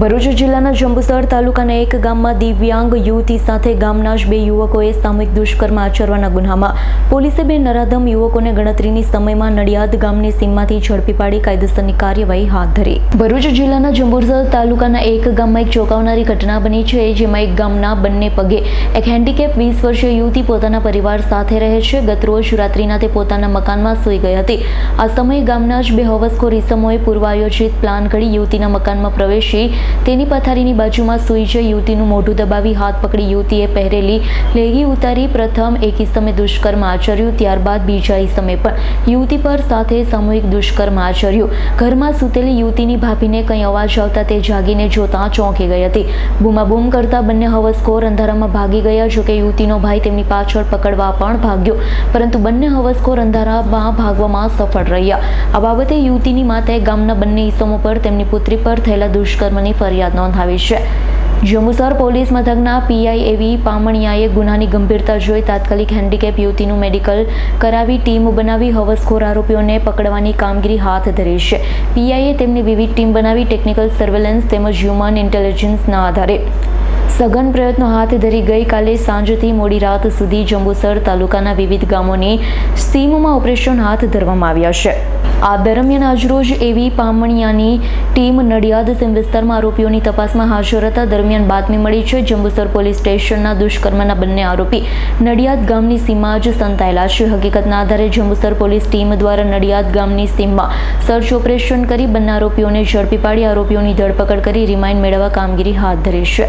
ભરૂચ જિલ્લાના જંબુસર તાલુકાના એક ગામમાં દિવ્યાંગ યુવતી સાથે ગામના જ બે યુવકોએ સામૂહિક દુષ્કર્મ આચરવાના ગુનામાં. પોલીસે બે નરાધમ યુવકોને ગણતરીની સમયમાં નડિયાદ ગામની સીમમાંથી ઝડપી પાડી કાયદેસરની કાર્યવાહી હાથ ધરી. ભરૂચ જિલ્લાના જંબુસર તાલુકાના એક ગામમાં એક ચોંકાવનારી ઘટના બની છે, જેમાં એક ગામના બંને પગે એક હેન્ડીકેપ વીસ વર્ષીય યુવતી પોતાના પરિવાર સાથે રહે છે. ગતરોજ રાત્રિના તે પોતાના મકાનમાં સૂઈ ગઈ હતી. આ સમયે ગામના જ બે હવસખોર ઇસમોએ પૂર્વાયોજિત પ્લાન ઘડી યુવતીના મકાનમાં પ્રવેશી તેની પથારીની બાજુમાં સૂઈ જઈ યુવતીનું મોઢું દબાવી હાથ પકડી યુવતીએ પહેરેલી લેગી ઉતારી પ્રથમ એક ઇસમે દુષ્કર્મ આચર્યું, ત્યારબાદ બીજા ઇસમે પણ. યુવતી પર સાથે સામૂહિક દુષ્કર્મ આચર્યું. ઘરમાં સૂતેલી યુવતીની ભાભીને કંઈ અવાજ આવતા તે જાગીને જોતા ચોંકી ગઈ હતી. બૂમાબૂમ કરતા બંને હવસખોર અંધારામાં ભાગી ગયા, જોકે યુવતીનો ભાઈ તેમની પાછળ પકડવા પણ ભાગ્યો. પરંતુ બંને હવસખોર અંધારામાં ભાગવામાં સફળ રહ્યા. આ બાબતે યુવતીની માતાએ ગામના બંને ઇસમો પર તેમની પુત્રી પર થયેલા દુષ્કર્મની ફરિયાદ નોંધાવી છે. જંબુસર પોલીસ મથકના પીઆઈ એવી પામણિયાએ ગુનાની ગંભીરતા જોઈ તાત્કાલિક હેન્ડીકેપ યુવતીનું મેડિકલ કરાવી ટીમ બનાવી હવસખોર આરોપીઓને પકડવાની કામગીરી હાથ ધરી છે. પીઆઈએ તેમની વિવિધ ટીમ બનાવી ટેકનિકલ સર્વેલન્સ તેમજ હ્યુમન ઇન્ટેલિજન્સના આધારે સઘન પ્રયત્નો હાથ ધરી ગઈકાલે સાંજથી મોડી રાત સુધી જંબુસર તાલુકાના વિવિધ ગામોની સીમમાં ઓપરેશન હાથ ધરવામાં આવ્યા છે. આ દરમિયાન આજરોજ એવી પામણિયાની ટીમ નડિયાદ સીમ વિસ્તારમાં આરોપીઓની તપાસમાં હાજર હતા. દરમિયાન બાતમી મળી છે, જંબુસર પોલીસ સ્ટેશનના દુષ્કર્મના બંને આરોપી નડિયાદ ગામની સીમમાં જ સંતાયેલા છે. હકીકતના આધારે જંબુસર પોલીસ ટીમ દ્વારા નડિયાદ ગામની સીમમાં સર્ચ ઓપરેશન કરી બંને આરોપીઓને ઝડપી પાડી, આરોપીઓની ધરપકડ કરી રિમાઇન્ડ મેળવવા કામગીરી હાથ ધરી છે.